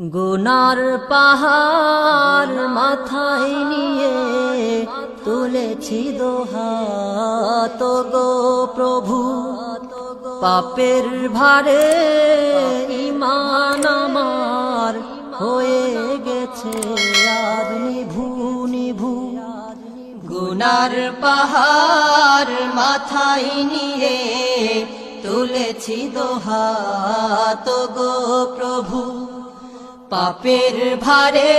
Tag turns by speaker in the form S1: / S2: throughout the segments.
S1: গুনার পাহাড় মাথায় নিয়ে তুলেছি দোহাত গো প্রভু, পাপের ভারে ইমান আমার হয়ে গেছে। আর নিভু নিভু, গুনার পাহাড় মাথায় নিয়ে তুলেছি দোহাত গো প্রভু পাপের ভারে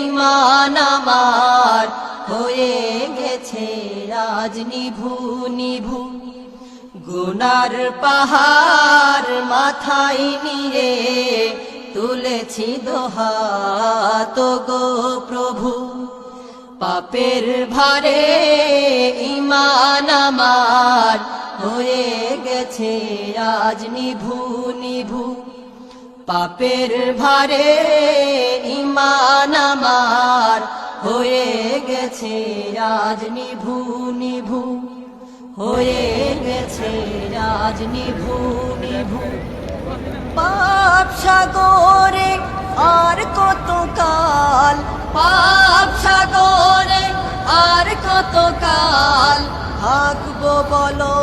S1: ইমান আমার হয়ে গেছে রাজ নিভু। নিভু গুনার পাহাড় মাথায় নিয়ে তুলেছি দোহাত গো প্রভু। পাপের ভারে ইমান আমার হয়ে গেছে আজ নিভু নিভু। পাপের ভারে ইমান আমার হয়ে গেছে আজ নিভু নিভু, হয়ে গেছে আজ নিভু নিভু। পাপ সাগরে আর কত কাল পাপ সাগরে আর কত কাল থাকব বলো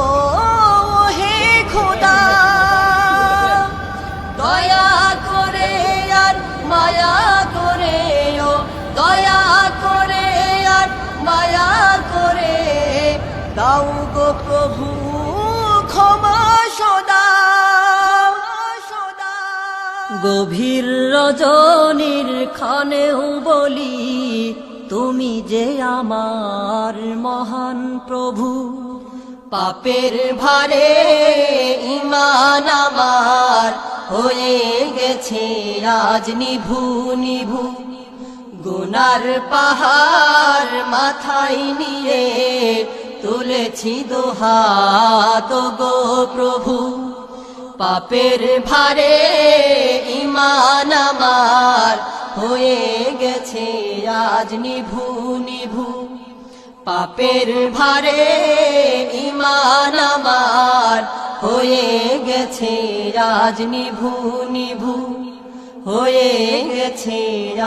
S1: দাও গো প্রভু, ক্ষমা সদা, গভীর রজনীর ক্ষণেও বলি, তুমি যে আমার মহান প্রভু, পাপের ভারে ইমান আমার হয়ে গেছে আজ নিভু নিভু, গুনার পাহাড় মাথায় নিয়ে তুলেছি দোহাত গো প্রভু, পাপের ভারে ইমান আমার হয়ে গেছে আজ নিভু নিভু। পাপের ভারে ইমান আমার হয়ে গেছে আজ নিভু নিভু। হয়ে গেছে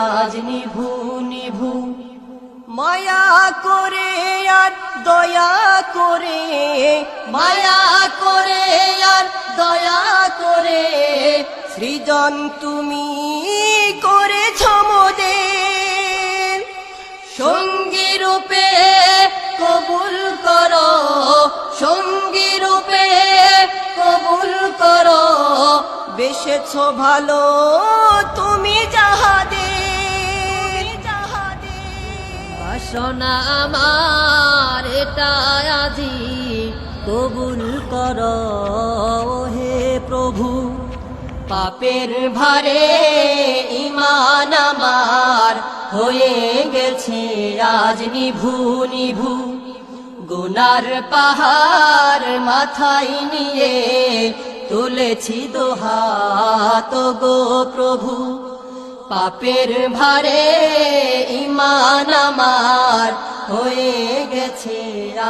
S1: আজ নিভু নিভু। মায়া করে আর দয়া করে, মায়া করে আর দয়া করে, সৃজন তুমি করে মোদের। সঙ্গী রূপে কবুল করো, সঙ্গী রূপে কবুল করো। বেশেছ ভালো তুমি বাসনা আমার এটা আজি। কবুল কর হে প্রভু। পাপের ভারে ইমান আমার হয়ে গেছে আজ নিভু নিভু। গুনার পাহাড় মাথায় নিয়ে তুলেছি দোহাত গো প্রভু। পাপের ভারে ইমান আমার হয়ে গেছে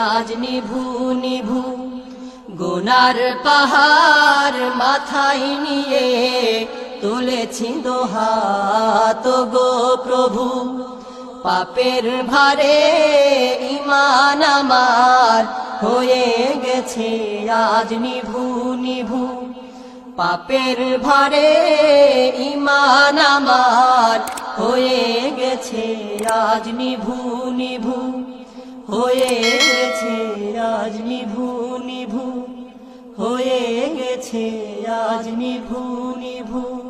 S1: আজ নিভু। নিভু গোনার পাহাড় মাথায় নিয়ে তুলেছি দোহাত গো প্রভু। পাপের ভারে ইমান আমার হয়ে গেছে আজ নিভু নিভু। পাপের ভারে ইমান আমার। হয়ে গেছে আজ নিভু নিভু হয়ে গেছে আজ নিভু নিভু হয়ে গেছে আজ নিভু নিভু।